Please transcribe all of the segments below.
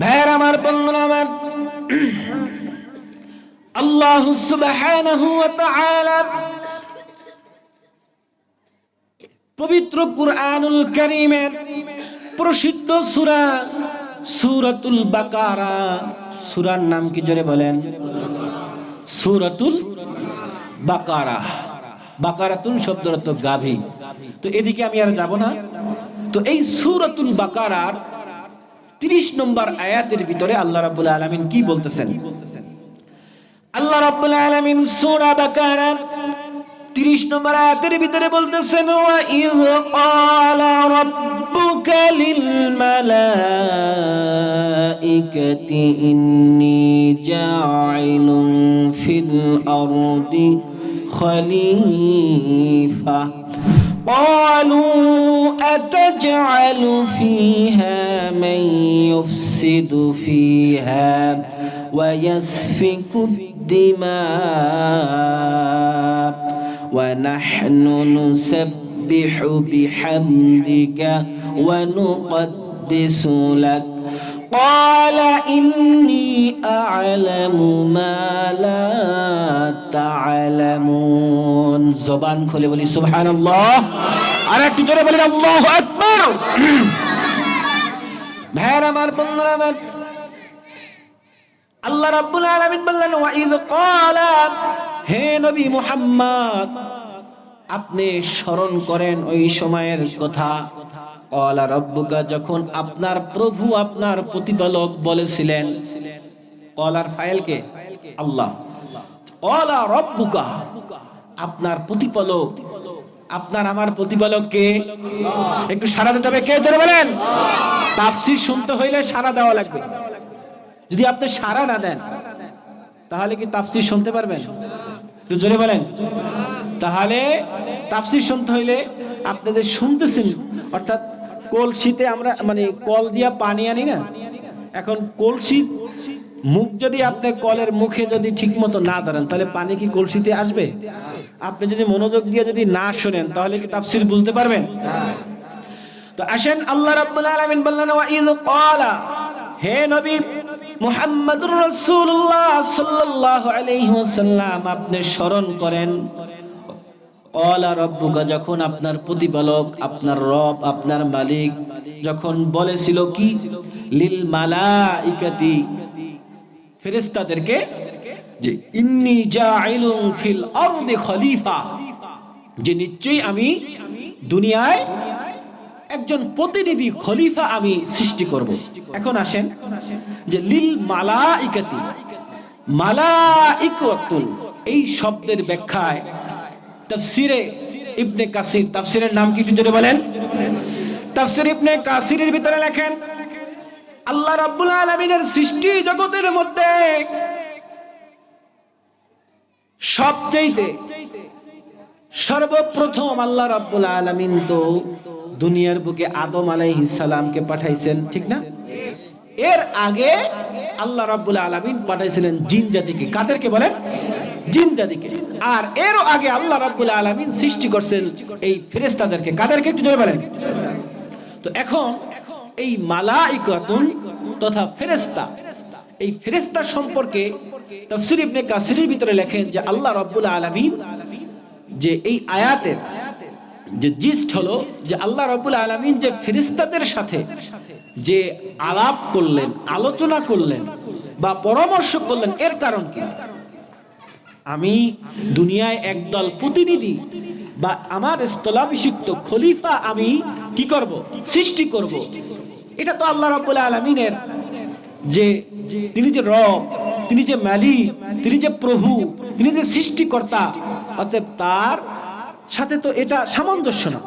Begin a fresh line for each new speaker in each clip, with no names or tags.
ভাইয়ের আমার, বন্ধুরা আমার। আল্লাহ পবিত্র কুরআনুল কারীমের প্রসিদ্ধ সূরা, সূরাতুল বাকারা। সূরার নাম কি জোরে বলেন? সূরাতুল বাকারা। বাকারাতুন শব্দের অর্থ গাভী। তো এদিকে আমি আর যাব না। তো এই সূরাতুল বাকারার 30 নম্বর আয়াতের ভিতরে আল্লাহ রাব্বুল আলামিন কি বলতেছেন? আল্লাহ রাব্বুল আলামিন সূরা বাকারার 30 নম্বর আয়াতের ভিতরে বলতেছেন ফিল আরদি খলিফা। قالوا أتجعل فيها من يفسد فيها ويسفك الدماء ونحن نسبح بحمدك ونقدس لك قال إني أعلم ما لا تعلمون زبان খুলে বলি সুবহান আল্লাহ আর একটু জোরে বলি আল্লাহু আকবার ভাইয়ের আমার বন্ধুরা আমার আল্লাহ রাব্বুল আলামিন বললেন ওয়া ইয ক্বালা হে নবী মুহাম্মদ আপনি স্মরণ করেন ওই সময়ের কথা কলা রব্বুকা যখন আপনার প্রভু আপনার প্রতিপালক বলেছিলেন কলার ফাইলকে আল্লাহ। কলা রব্বুকা আপনার প্রতিপালক আপনার আমার প্রতিপালক কে? একটু সারা দিতে হবে। কে জোরে বলেন? তাফসীর শুনতে হইলে সারা দেওয়া লাগবে। যদি আপনি সারা না দেন তাহলে কি তাফসীর শুনতে পারবেন? একটু জোরে বলেন। তাহলে তাফসীর শুনতে হইলে আপনি যে শুনতেছেন অর্থাৎ কলসিতে আমরা মানে কল দিয়া পানি আনি না? এখন কলসি, মুখ যদি আপনি কলের মুখে যদি ঠিকমতো না দাঁড়ান তাহলে পানি কি কলসিতে আসবে? আপনি যদি মনোযোগ দিয়ে যদি না শোনেন, তাহলে কি তাফসির বুঝতে পারবেন? তো আসেন, আল্লাহ রাব্বুল আলামিন বললেন, ওয়া ইয ক্বালা, হে নবী মুহাম্মাদুর রাসূলুল্লাহ সাল্লাল্লাহু আলাইহি ওয়াসাল্লাম, আপনি স্মরণ করেন ক্বালা রব্বুকা, যখন আপনার প্রতিপালক, আপনার রব, আপনার মালিক যখন বলেছিল কি? লিল মালাইকাতি, ফেরেশতাদেরকে, যে ইন্নী জাইলুন ফিল আরদি খলিফা, যে নিশ্চয়ই আমি দুনিয়ায় একজন প্রতিনিধি খলিফা আমি সৃষ্টি করব। এখন আসেন, যে লিল মালাইকাতি, মালাইকাতুল, এই শব্দের ব্যাখ্যায় তাফসিরে ইবনে কাসির। তাফসিরের নাম কি জোরে বলেন? তাফসির ইবনে কাসিরের ভিতরে লেখেন, আল্লাহ রাব্বুল আলামিনের সৃষ্টি জগতের মধ্যে সবচেয়ে সর্বপ্রথম আল্লাহ রাব্বুল আলামিন তো দুনিয়ার বুকে আদম আলাইহিস সালামকে পাঠাইছেন, ঠিক না? এর আগে আল্লাহ রাব্বুল আলামিন পাঠাইছিলেন জিন জাতিকে। কাদেরকে বলেন? জিন জাতিকে। আর এরও আগে আল্লাহ রাব্বুল আলামিন সৃষ্টি করছেন এই ফেরেশতাদেরকে। কাদেরকে একটু জোরে বলেন? তো এখন এই মালাইকাতুন তথা ফেরেশতা, এই ফেরেশতা সম্পর্কে তাফসীর ইবনে কাসিরের ভিতরে লেখেন যে আল্লাহ রাব্বুল আলামিন যে এই আয়াতের যে জিস্ট হলো যে আল্লাহ রাব্বুল আলামিন যে ফেরেশতাদের সাথে যে আলাপ করলেন, আলোচনা করলেন বা পরামর্শ করলেন, এর কারণ কি? আমি দুনিয়ায় একদল প্রতিনিধি বা আমার স্থলাভিষিক্ত খলিফা আমি কি করব? সৃষ্টি করব। এটা তো আল্লাহ রাব্বুল আলামিনের যে তিনি যে রব, তিনি যে মালিক, তিনি যে প্রভু, তিনি যে সৃষ্টিকর্তা, অতএব তার সাথে তো এটা সামঞ্জস্য না।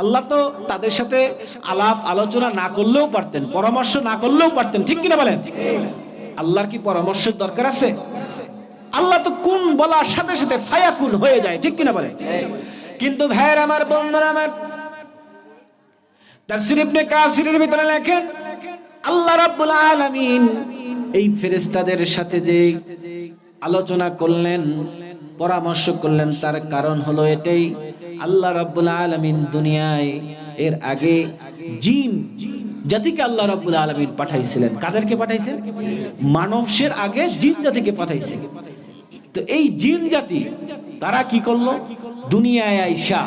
আল্লাহ তো তাদের সাথে আলাপ আলোচনা না করলেও পারতেন, পরামর্শ না করলেও পারতেন, ঠিক কিনা বলেন? আল্লাহর কি পরামর্শের দরকার আছে? আল্লাহ তো কোন বলার সাথে সাথে ফায়াকুন হয়ে যায়, ঠিক কিনা বলেন? কিন্তু ভাইয়ের আমার, বন্ধুরা আমার, তাফসীর ইবনে কাসিরের ভিতরে লেখেন, আল্লাহ রাব্বুল আলামিন এই ফেরেশতাদের সাথে যে আলোচনা করলেন পরামর্শ করলেন, তার কারণ হলো এটাই, আল্লাহ রাব্বুল আলমিন দুনিয়ায় এর আগে জিন জাতিকে আল্লাহ রাব্বুল আলামিন পাঠাইছিলেন। কাদেরকে পাঠাইছেন? মানবসের আগে জিন জাতিকে পাঠাইছে। তো এই জিন জাতি, তারা কি করল? দুনিয়ায় আইসা,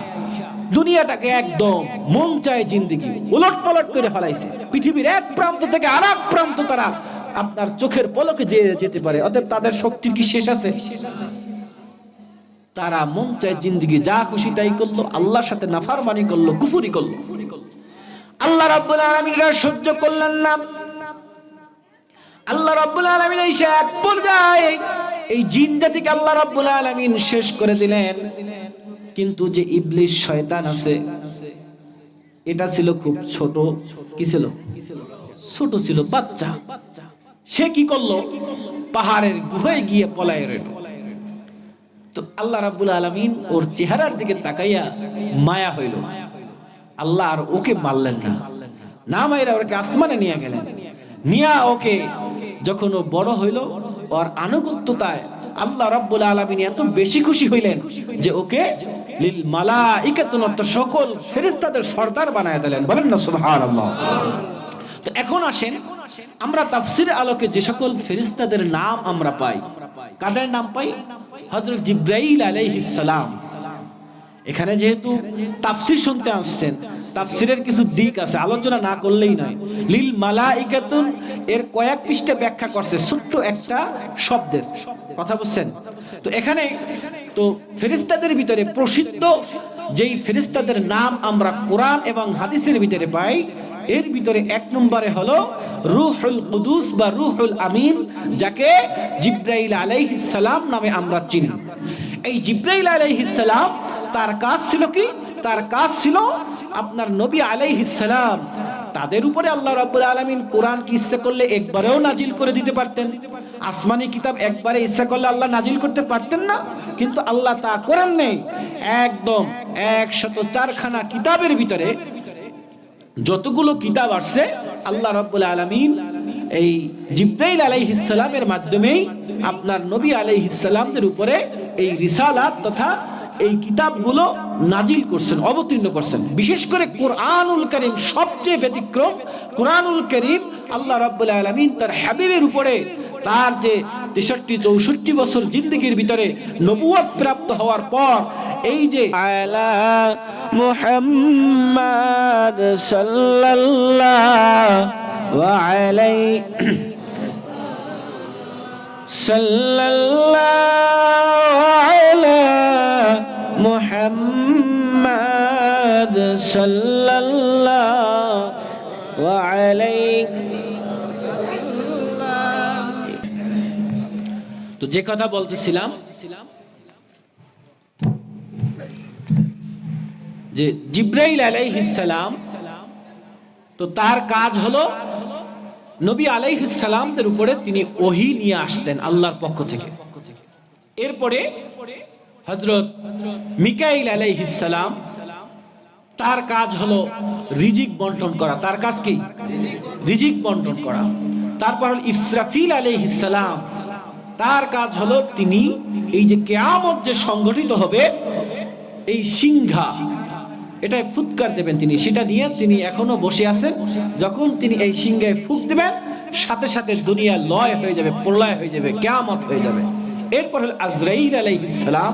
দুনিয়াটাকে একদম মন চায় জিন্দিগি উলট পালট করে ফেলাইছে। পৃথিবীর এক প্রান্ত থেকে আর এক প্রান্ত তারা আপনার চোখের পলকে যেতে পারে। অতএব তাদের শক্তির কি শেষ আছে? তারা মন চায় জিন্দিগি যা খুশি তাই করল, আল্লাহর সাথে নাফারমানি করল, কুফুরি করল। আল্লাহ রাব্বুল আলামিন সহ্য করলেন না। আল্লাহ রাব্বুল আলামিন এসে এক পর্যায়ে এই জিন জাতিকে আল্লাহ রাব্বুল আলামিন শেষ করে দিলেন। কিন্তু যে ইবলিশ শয়তান আছে, এটা ছিল খুব ছোট, কি ছিল? ছোট ছিল, বাচ্চা। সে কি করল? পাহাড়ের গুহায় গিয়ে পলায় রইল। তো আল্লাহ রাব্বুল আলামিন ওর চেহারার দিকে তাকাইয়া মায়া হইল। আল্লাহ আর ওকে মারলেন না। না মাইরা ওকে আসমানে নিয়ে গেলেন। নিয়া ওকে যখন ও বড় হইল, ওর আনুগত্যতায় আল্লাহ রাব্বুল আলামিন এত বেশি খুশি হইলেন যে ওকে লিল মালাইকাতুন সকল ফেরেশতাদের সর্দার বানায় দিলেন। বলেন না, সুবহানাল্লাহ। তো এখন আসেন, আমরা তাফসির আলোকে যে সকল ফেরেশতাদের নাম আমরা পাই। কাদের নাম পাই? হযরত জিব্রাইল আলাইহিস সালাম। এখানে যেহেতু তাফসির শুনতে আসছেন, তাফসিরের কিছু দিক আছে, আলোচনা না করলেই নয়। লিল মালাইকাতুন, এর কয়েক পৃষ্ঠা ব্যাখ্যা করছে ছোট্ট একটা শব্দের। কথা বুঝছেন তো এখানে, তো ফেরেশতাদের ভিতরে প্রসিদ্ধ যেই ফেরেশতাদের নাম আমরা কোরআন এবং হাদিসের ভিতরে পাই এর ভিতরে এক নম্বরে হলো রুহুল কুদুস বা রুহুল আমিন, যাকে জিব্রাইল সালাম নামে আমরা চিনি। এই জিব্রাইল সালাম, তার কাজ ছিল কি? তার কাজ ছিল আপনার নবী সালাম, তাদের উপরে আল্লাহ রাব্বুল আলামিন কোরআন কি ইচ্ছা করলে একবারেও নাজিল করে দিতে পারতেন। আসমানি কিতাব একবারে ইচ্ছা করলে আল্লাহ নাজিল করতে পারতেন না, কিন্তু আল্লাহ তা করেন নেই। একদম একশত চারখানা কিতাবের ভিতরে যতগুলো কিতাব আসছে, আল্লাহ রব্বুল আলমিন এই জিব্রাইল আলাইহিসালামের মাধ্যমেই আপনার নবী আলাইহিসালামদের উপরে এই রিসালাত তথা এই কিতাবগুলো নাজিল করছেন, অবতীর্ণ করছেন। বিশেষ করে কোরআনুল করিম সবচেয়ে ব্যতিক্রম, কোরআনুল করিম আল্লাহ রাব্বুল আলামিন তার হাবিবের উপরে তার যে তেষট্টি চৌষট্টি বছর জিন্দগির ভিতরে নবুয়ত প্রাপ্ত হওয়ার পর, এই যে আলা মুহাম্মদ সাল্লাল্লাহু মুহাম্মদ সাল্লাল্লাহু আলাইহি তো যে কথা বলতেছিলাম, যে জিব্রাইল আলাইহিস সালাম, তো তার কাজ হলো নবী আলাইহিস সালামদের উপরে তিনি ওহি নিয়ে আসতেন আল্লাহর পক্ষ থেকে। এরপরে হযরত মিকাইল আলাইহিস সালাম, তার কাজ হলো রিজিক বন্টন করা। তার কাজ কি? রিজিক বন্টন করা। তারপর হল ইসরাফিল আলাইহিস সালাম তার কাজ হলো তিনি এই যে কেয়ামত যে সংগঠিত হবে, এই সিংহা এটাই ফুৎকার দেবেন তিনি। সেটা নিয়ে তিনি এখনও বসে আছেন। যখন তিনি এই সিংহায় ফুক দেবেন, সাথে সাথে দুনিয়া লয় হয়ে যাবে, প্রলয় হয়ে যাবে, কেয়ামত হয়ে যাবে। এরপর হল আজরাইল আলাইহিস সালাম।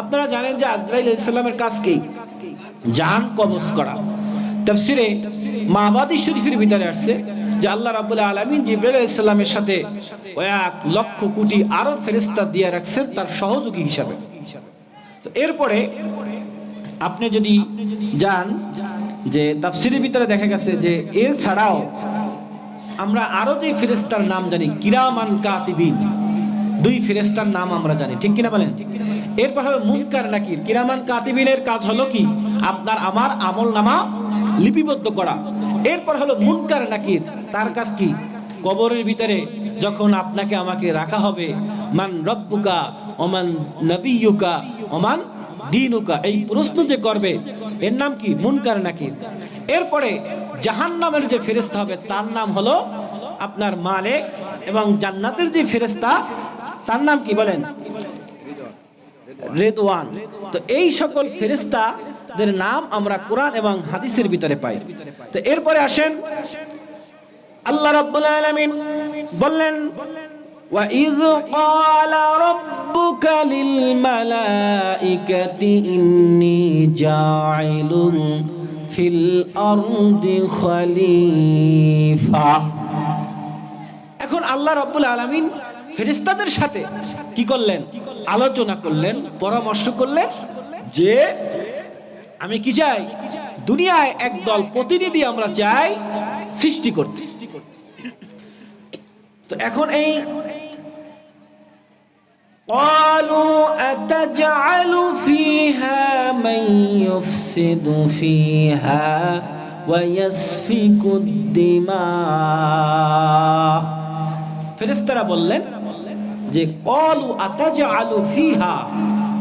আপনারা জানেন যে আজরাইল আলাইহিস সালামের কাজ কি? জান কবজ করা। তাফসিরে মাহবাদি শরীফের ভিতরে আসছে। যে আল্লাহ রাব্বুল আলামিন জিবরাইল আলাইহিস সালামের সাথে কয়েক লক্ষ কোটি আরও ফেরেশতা দিয়ে রাখছেন তার সহযোগী হিসাবে। তো এরপরে আপনি যদি যান যে তাফসিরের ভিতরে দেখা গেছে যে এর ছাড়াও আমরা আরও যে ফেরেস্তার নাম জানি, কিরামান কাতিবিন। দুই ফেরেস্তার নাম আমরা জানি, ঠিক কিনা বলেন? এরপর হলো মুনকার নাকির। কিরামান কাতিবিনের কাজ হলো কি? আপনার আমার আমল নামা লিপিবদ্ধ করা। এরপর হলো মুনকার নাকির। তার কাজ কি? কবরের ভিতরে যখন আপনাকে আমাকে রাখা হবে, মান রব্বুকা ওমান নবিয়ুকা ওমান দিনুকা, এই প্রশ্ন যে করবে, এর নাম কি? মুনকার নাকির। এরপরে জাহান নামের যে ফেরেস্তা হবে, তার নাম হলো আপনার মালিক এবং জান্নাতের যে ফেরেস্তা তার নাম কি বলেন? রেদওয়ান। তো এই সকল ফেরেশতাদের নাম আমরা কোরআন এবং হাদিসের ভিতরে পাই তো এরপরে আসেন আল্লাহ রাব্বুল আলামিন বললেন وَإِذْ قَالَ رَبُّكَ لِلْمَلَائِكَةِ إِنِّي جَاعِلٌ فِي الْأَرْضِ خَلِيفَةً এখন আল্লাহ রাব্বুল আলামিন ফেরেশতাদের সাথে কি করলেন আলোচনা করলেন পরামর্শ করলেন যে আমি কি চাই দুনিয়ায় একদল প্রতিনিধি আমরা চাই সৃষ্টি করতে তো এখন এই قالوا أتجعل فيها من يفسد فيها ويسفك الدماء ফেরেশতারা বললেন যে কলু আতাজা আলু ফিহা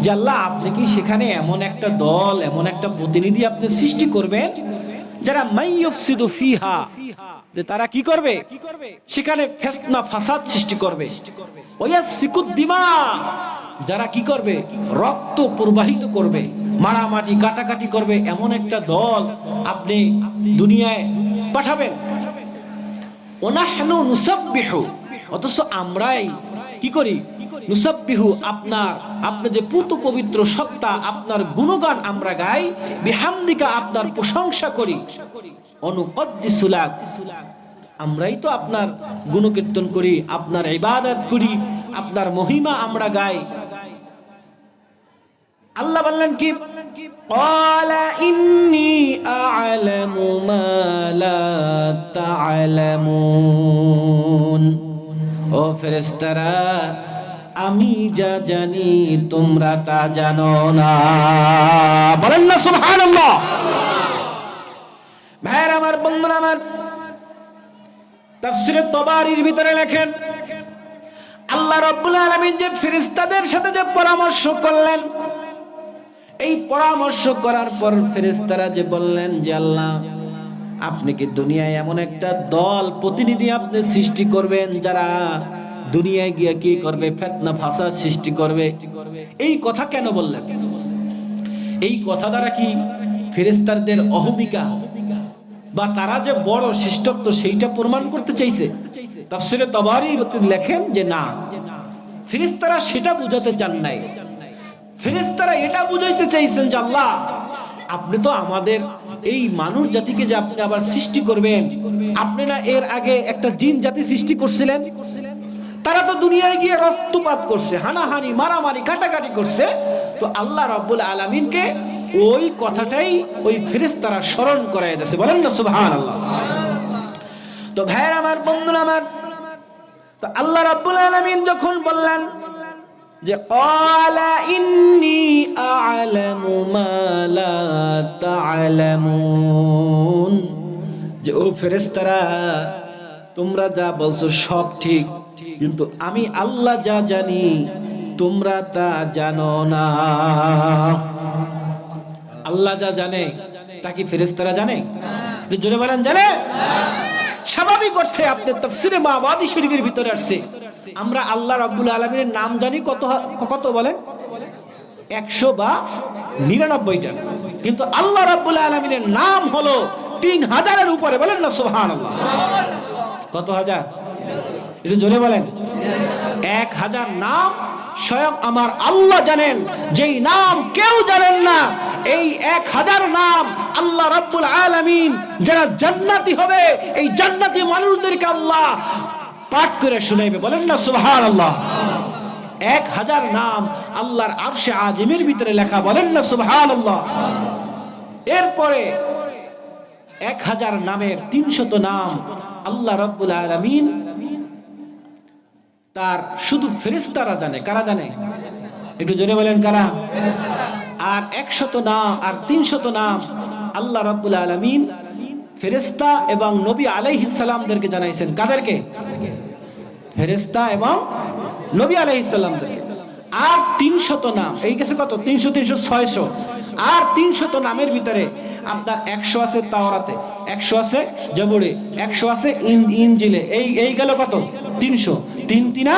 যে আল্লাহ, আপনি কি সেখানে এমন একটা দল, এমন একটা প্রতিনিধি আপনি সৃষ্টি করবেন? যারা মাইয়ফসিদু ফিহা, যে তারা কি করবে? সেখানে ফেসনা ফাসাদ সৃষ্টি করবে। দিমা, যারা কি করবে? রক্ত প্রবাহিত করবে, মারামারি, কাটাকাটি করবে, এমন একটা দল আপনি দুনিয়ায় পাঠাবেন। ওনাহনু নুসাব্বিহু অথচ আমরাই কি করি? নুসাব্বিহু আপনার আপনার যে পুত পবিত্র সত্তা, আপনার গুণগান আমরা গাই, বিহামদিকা আপনার প্রশংসা করি। অনুকদ্দিসুলাক আমরাই তো আপনার গুণকীর্তন করি, আপনার ইবাদত করি, আপনার মহিমা আমরা গাই। আল্লাহ বললেন কি? ক্বালা ইন্নি আ'লামু মা লা তা'লামুন ও ফেরেশতারা, আমি যা জানি তোমরা তা জানো না। বলেন না, সুবহানাল্লাহ। ভাইয়ের আমার, বন্ধুরা আমার, তাফসিরে তবারির ভিতরে লেখেন, আল্লাহ রাব্বুল আলামিন যে ফেরেশতাদের সাথে যে পরামর্শ করলেন, এই পরামর্শ করার পর ফেরেশতারা যে বললেন যে, আল্লাহ আপনি কি দুনিয়ায় এমন একটা দল, প্রতিনিধি আপনি সৃষ্টি করবেন যারা দুনিয়ায় গিয়ে কি করবে, ফেতনা, ফাসাদ সৃষ্টি করবে? এই কথা কেন বললেন? এই কথা দ্বারা কি ফেরেস্তারদের অহমিকা বা তারা যে বড় শিষ্টত্ব সেইটা প্রমাণ করতে চাইছে? তাফসিরে তবারি লেখেন যে না ফেরেস্তারা সেটা বুঝাতে চান নাই। ফেরেস্তারা এটা বুঝাইতে চাইছেন যে আল্লাহ আপনি তো আমাদের এই মানুষ জাতিকে যে আপনি আবার সৃষ্টি করবেন, আপনি না এর আগে একটা জিন জাতি সৃষ্টি করছিলেন? তারা তো দুনিয়ায় গিয়ে রক্তপাত করছে, হানাহানি, মারামারি কাটাকাটি করছে। তো আল্লাহ রাব্বুল আলামিনকে ওই কথাটাই ওই ফেরেশতারা স্মরণ করায় দিয়েছে। বলেন না, সুবহানাল্লাহ। তো ভাইয়ের আমার, বন্ধুরা আমার, তো আল্লাহ রাব্বুল আলামিন যখন বললেন যে ক্বালা ইন্নী আ'লামু মা লা তা'লামুন যে, ও ফেরেশতারা, তোমরা যা বলছো সব ঠিক, কিন্তু আমি আল্লাহ যা জানি, তোমরা তা জানো না। আল্লাহ যা জানে, তা কি ফেরেশতারা জানে? জোরে বলেন, জানে? স্বাভাবিক অর্থে আপনার তাফসিরে মাওয়াদি শরীফের ভিতরে আসছে। আমরা আল্লাহ রাব্বুল আলামিনের নাম জানি কত কত বলেন? একশো বা নিরানব্বইটা। কিন্তু আল্লাহ রাব্বুল আলামিনের নাম হলো তিন হাজারের উপরে। বলেন না, সুবহানাল্লাহ। কত হাজার? জোরে বলেন। এক হাজার নাম স্বয়ং আমার আল্লাহ জানেন। যেই নাম কেউ জানেন না, এই এক হাজার নাম আল্লাহ রাব্বুল আলামিন, যারা জান্নাতি হবে, এই জান্নাতি মানুষদেরকে আল্লাহ পাঠ করে শুনাইবে। বলেন না সুবহান আল্লাহ এক হাজার নাম আল্লাহর আরশে আজিমের ভিতরে লেখা। বলেন না সুবহান আল্লাহ এরপরে এক হাজার নামের তিনশত নাম আল্লাহ রব্বুল আলমিন তার শুধু ফেরেস্তারা জানে। কারা জানে? একটু জোরে বলেন, কারা? আর একশত নাম, আর তিনশত নাম আল্লাহ রব্বুল আলমিন ফেরেস্তা এবং নবী আলাইহিসাল্লামদেরকে জানাইছেন। কাদেরকে? ফেরেস্তা এবং নবী আলাইহিসাল্লামদেরকে আর তিনশত নাম। এই গেছে কত? তিনশো তিনশো, ছয়শো। আর তিনশত নামের ভিতরে আপনার একশো আছে তাওরাতে, একশো আছে জবুরে, একশো আছে ইনজিলে। এই এই গেল কত? তিনশো। তিন তিনা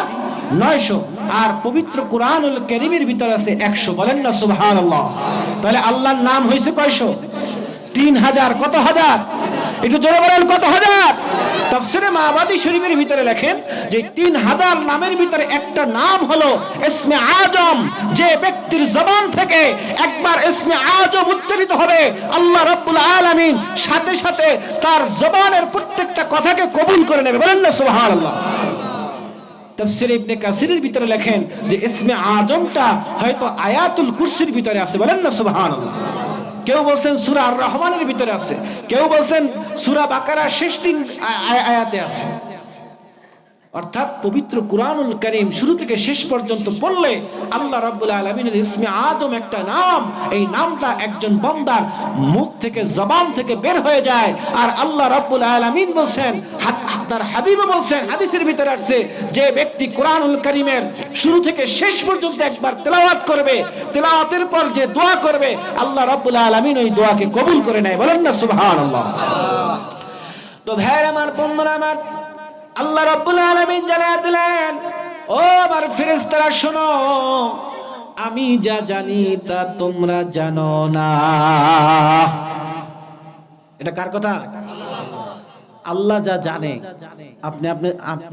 নয়শো। আর পবিত্র কোরআনুল কারীমের ভিতরে আছে একশো। বলেন না সুবহানাল্লাহ। তাহলে আল্লাহর নাম হয়েছে কয়শো? তিন হাজার। কত হাজার? একটু জোরে বলেন, কত হাজার? তাফসিরে মাহবাদী শরীফের ভিতরে লেখেন যে তিন হাজার নামের ভিতরে একটা নাম হলো ইসমে আজম। যে ব্যক্তির জবান থেকে একবার ইসমে আজম উচ্চারিত হবে, আল্লাহ রাব্বুল আলামিন সাথে সাথে তার জবানের প্রত্যেকটা কথাকে কবুল করে নেবে। বলেন না, সুবহানাল্লাহ। তাফসির ইবনে কাসিরের ভিতরে লেখেন যে ইসমে আজমটা হয়তো আয়াতুল কুরসির ভিতরে আছে। বলেন না, সুবহানাল্লাহ। কেউ বলছেন সুরা রহমানের ভিতরে আছে কেউ বলছেন সুরা বাকারা শেষ আ- আয়াতে আছে। অর্থাৎ পবিত্র কুরআনুল করিম শুরু থেকে শেষ পর্যন্ত পড়লে আল্লাহ রাব্বুল আলামিনের ইসমে আজম একটা নাম। এই নামটা একজন বান্দার মুখ থেকে, জবান থেকে বের হয়ে যায়। আর আল্লাহ রাব্বুল আলামিন বলছেন তার হাবিবে বলছেন, হাদিসের ভিতরে আসছে যে ব্যক্তি কোরআনুল করিমের শুরু থেকে শেষ পর্যন্ত একবার তেলাওয়াত করবে, তেলাওয়াতের পর যে দোয়া করবে, আল্লাহ রাব্বুল আলামিন ওই দোয়াকে কবুল করে নেয়। বলেন না, সুবহানাল্লাহ। তো ভাইয়ের আমার, বন্ধুরা আমার আল্লাহ রাব্বুল আলামিন জানিয়ে দিলেন, ও আমার ফেরেশতারা, শোনো, আমি যা জানি তা তোমরা জানো না। এটা কার কথা? আল্লাহ যা জানে, আপনি আপনি আপনি